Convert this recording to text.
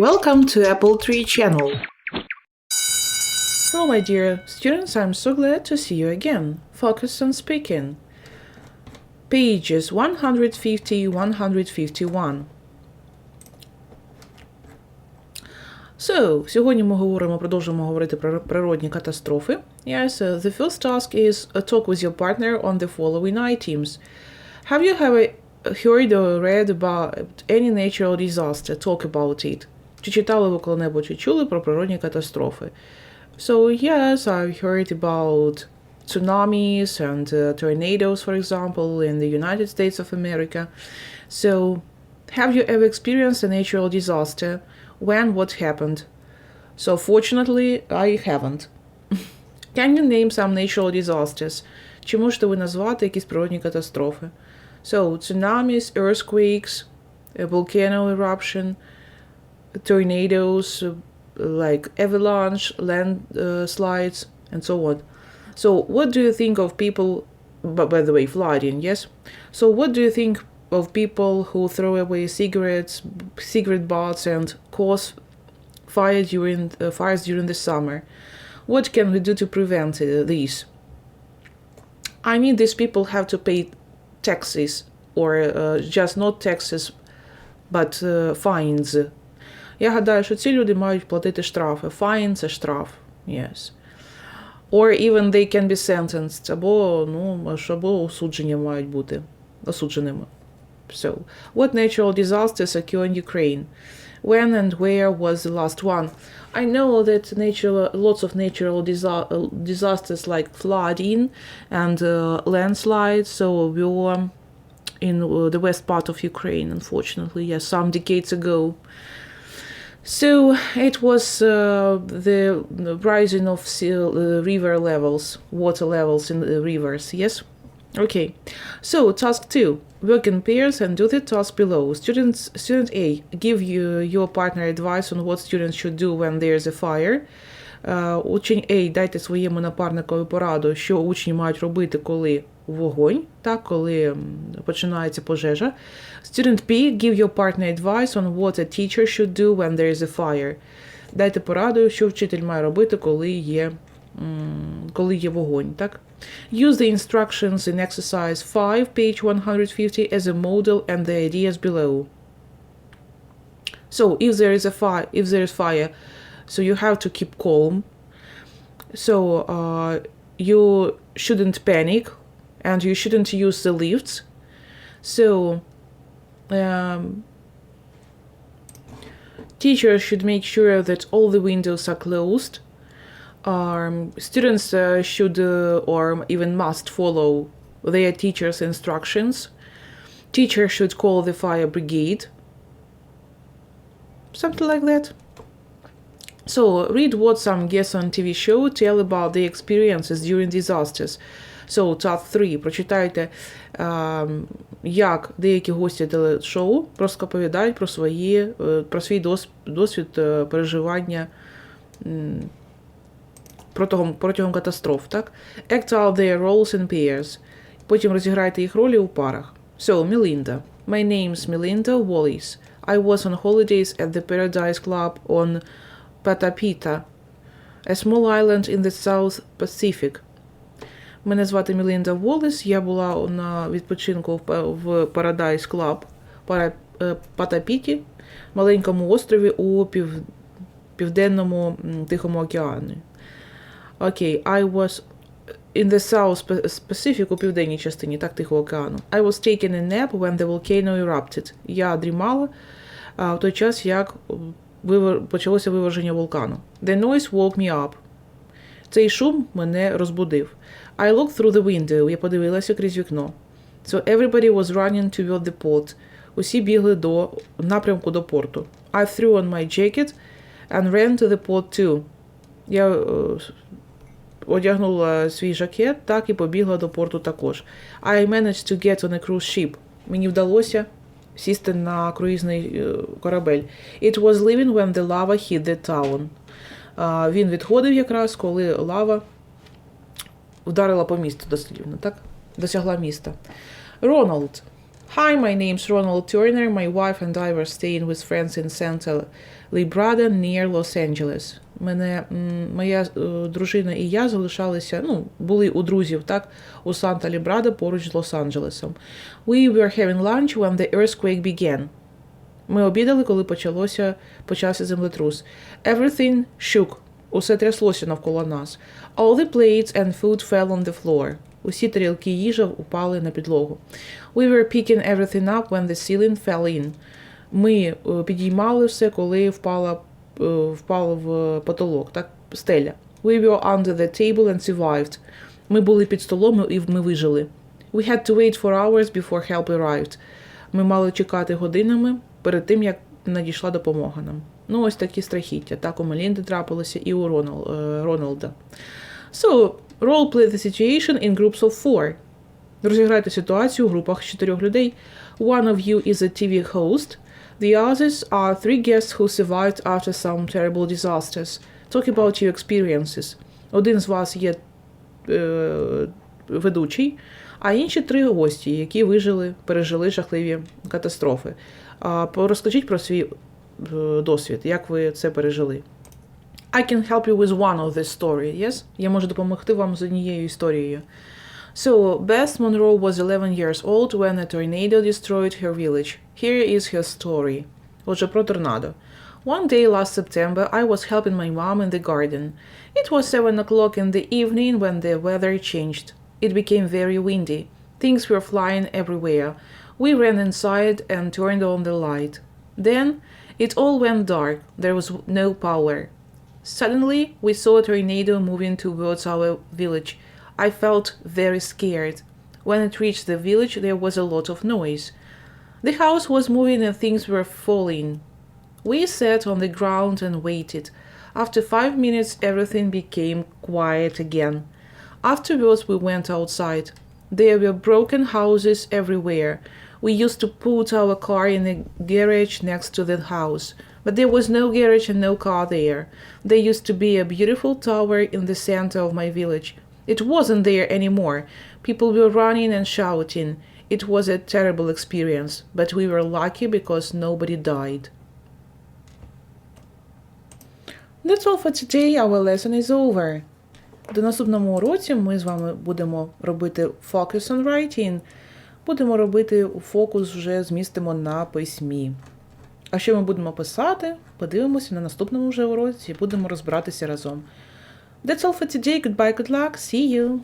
Welcome to Apple Tree channel. Hello, my dear students. I'm so glad to see you again. Focus on speaking. Pages 150 151. So, сьогодні ми говоримо, продовжуємо говорити про природні катастрофи. Yes, uh, the first task is a talk with your partner on the following items. Have you ever heard or read about any natural disaster? Talk about it. Чи читали ви коли-небудь чи чули про природні катастрофи? So, yes, I've heard about tsunamis and uh, tornadoes, for example, in the United States of America. So, have you ever experienced a natural disaster? When? What happened? So, fortunately, I haven't. Can you name some natural disasters? Чи можете ви назвати якісь природні катастрофи? So, tsunamis, earthquakes, a volcano eruption, tornadoes, uh, like avalanche, landslides, and so on. So, what do you think of people? But by the way, flooding, yes. So, what do you think of people who throw away cigarettes, cigarette butts, and cause fire during uh, fires during the summer? What can we do to prevent uh, these? I mean, these people have to pay taxes, or uh, just not taxes, but uh, fines. Я гадаю, що ці люди мають платити штрафи. Fine – це штраф. Yes. Or even they can be sentenced, або, ну, або осудження мають бути осудженими. So, what natural disasters occur in Ukraine? When and where was the last one? I know that natural, lots of natural disa- uh, disasters like flooding and uh, landslides, so we were in uh, the west part of Ukraine, unfortunately, yes, some decades ago. So it was uh, the rising of sea, uh, river levels, water levels in the rivers, yes? Okay, so task two, work in pairs and do the task below. Students, student A, give you your partner advice on what students should do when there's a fire. Е, Учень A, дайте своєму напарникові пораду, що учні мають робити, коли вогонь, так, коли м, починається пожежа. Student B, give your partner advice on what a teacher should do when there is a fire. Дайте пораду, що вчитель має робити, коли є, м, коли є вогонь, так? Use the instructions in exercise 5, page 150 as a model and the ideas below. So if there is a fire, if there is fire, so you have to keep calm. So uh, you shouldn't panic, and you shouldn't use the lifts. So um, teachers should make sure that all the windows are closed. Um, students uh, should uh, or even must follow their teacher's instructions. Teacher should call the fire brigade. Something like that. So, read what some guests on TV show tell about their experiences during disasters. So, task 3. Прочитайте, як деякі гості телешоу розповідають про, свої, е, про свій дос- досвід е, переживання протягом, протягом катастроф. Так? Act out their roles in pairs. Потім розіграйте їх ролі у парах. So, Melinda. My name's Melinda Wallis. I was on holidays at the Paradise Club on Patapita, a small island in the South Pacific. Мене звати Мілінда Волес. Я була на відпочинку в Па- в Paradise Club е, Патапіті, маленькому острові у пів, південному Тихому океані. Окей, I was in the South Pacific у південній частині, так, Тихого океану. I was taking a nap when the volcano erupted. Я дрімала в той час, як вивер... почалося виверження вулкану. The noise woke me up. Цей шум мене розбудив. I looked through the window. Я подивилася крізь вікно. So everybody was running toward the port. Усі бігли до напрямку до порту. I threw on my jacket and ran to the port too. Я е, одягнула свій жакет, так і побігла до порту також. I managed to get on a cruise ship. Мені вдалося сісти на круїзний е, корабель. It was leaving when the lava hit the town. А, Він відходив якраз, коли лава вдарила по місту дослівно, так? Досягла міста. Рональд, Hi, my name's Ronald Turner. My wife and I were staying with friends in Santa Librada near Los Angeles. Мене моя е, дружина і я залишалися, ну, були у друзів, так, у Санта Лібрада поруч з Лос-Анджелесом. We were having lunch when the earthquake began. Ми обідали, коли почалося, почався землетрус. Everything shook. Усе тряслося навколо нас. All the plates and food fell on the floor. Усі тарілки їжа упали на підлогу. We were picking everything up when the ceiling fell in. Ми е, підіймали все, коли впала, е, впало в потолок, так, стеля. We were under the table and survived. Ми були під столом і ми вижили. We had to wait for hours before help arrived. Ми мали чекати годинами перед тим, як надійшла допомога нам. Ну, ось такі страхіття. Так у Мелінди трапилося і у е, Роналда. So, role play the situation in groups of four. Розіграйте ситуацію у групах чотирьох людей. One of you is a TV host. The others are three guests who survived after some terrible disasters. Talk about your experiences. Один з вас є е, ведучий, а інші три гості, які вижили, пережили жахливі катастрофи. Розкажіть про свій досвід, як ви це пережили. I can help you with one of this story, yes? Я можу допомогти вам з однією історією. So, Beth Monroe was 11 years old when a tornado destroyed her village. Here is her story. Отже, про торнадо. One day last September, I was helping my mom in the garden. It was 7 o'clock in the evening when the weather changed. It became very windy. Things were flying everywhere. We ran inside and turned on the light. Then, it all went dark. There was no power. Suddenly, we saw a tornado moving towards our village. I felt very scared. When it reached the village, there was a lot of noise. The house was moving and things were falling. We sat on the ground and waited. After five minutes, everything became quiet again. Afterwards, we went outside. There were broken houses everywhere. We used to put our car in a garage next to the house, but there was no garage and no car there. There used to be a beautiful tower in the center of my village. It wasn't there anymore. People were running and shouting. It was a terrible experience, but we were lucky because nobody died. That's all for today. Our lesson is over. До наступному уроці ми з вами будемо робити focus on writing. Будемо робити фокус вже змістимо на письмі. А що ми будемо писати? Подивимося на наступному вже уроці і будемо розбиратися разом. That's all for today. Goodbye, good luck. See you.